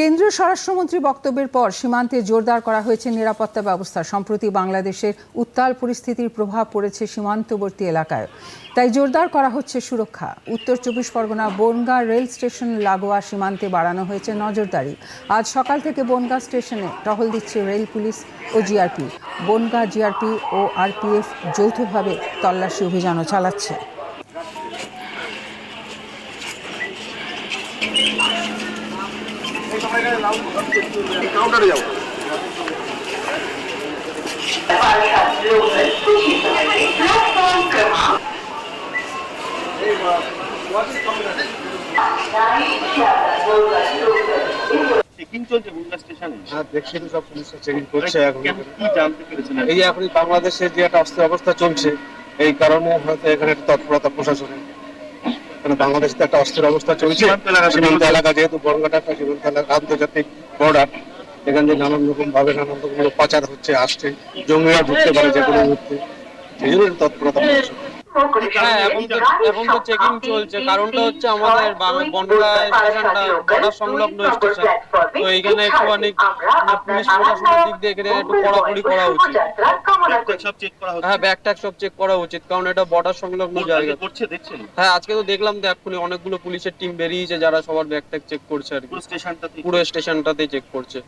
কেন্দ্রীয় স্বরাষ্ট্রমন্ত্রী বক্তব্যের পর সীমান্তে জোরদার করা হয়েছে নিরাপত্তা ব্যবস্থা। সম্প্রতি বাংলাদেশের উত্তাল পরিস্থিতির প্রভাব পড়েছে সীমান্তবর্তী এলাকায়। তাই জোরদার করা হচ্ছে সুরক্ষা। উত্তর চব্বিশ পরগনা বনগাঁ রেল স্টেশন লাগোয়া সীমান্তে বাড়ানো হয়েছে নজরদারি। আজ সকাল থেকে বনগাঁ স্টেশনে টহল দিচ্ছে রেল পুলিশ ও জিআরপি। বনগাঁ জিআরপি ও আরপিএফ যৌথভাবে তল্লাশি অভিযানও চালাচ্ছে। কাউন্টারে যাব। চেকিং চলছে বুলগা স্টেশনে হ্যাঁ দেখছি তো সব পুলিশ চেকিং করছে এখন। কেন কি জানতে পেরেছেন এই এখন বাংলাদেশের যে একটা অস্থির অবস্থা চলছে এই কারণে হয়তো এখানে একটা তৎপরতা প্রশাসনের কারণ বাংলাদেশে তো একটা অস্থির অবস্থা চলছে। সীমান্ত এলাকা, যেহেতু বড়ঘাটা একটা সীমান্ত এলাকা আন্তর্জাতিক বর্ডার এখান থেকে নানান রকম ভাবে নানান রকম পাচার হচ্ছে আসছে। জঙ্গিরা ঢুকতে পারে যে কোনো মুহূর্তে। সেই জন্য তৎপরতা হ্যাঁ এখন তো এখন তো চেকিং চলছে। কারণটা হচ্ছে আমাদের স্টেশনটা সংলগ্ন স্টেশন। তো এইখানে একটুখানি মানে পুলিশ প্রশাসনের দিক দিয়ে এখানে একটু কড়াকড়ি করা উচিত। সব চেক করা হচ্ছে। হ্যাঁ ব্যাগ ট্যাগ সব চেক করা উচিত কারণ এটা বর্ডার সংলগ্ন জায়গা। হ্যাঁ আজকে তো দেখলাম তো এক্ষুনি অনেকগুলো পুলিশের টিম বেরিয়েছে যারা সবার ব্যাগ ট্যাগ চেক করছে আর কি। পুরো পুরো স্টেশনটাতে চেক করছে।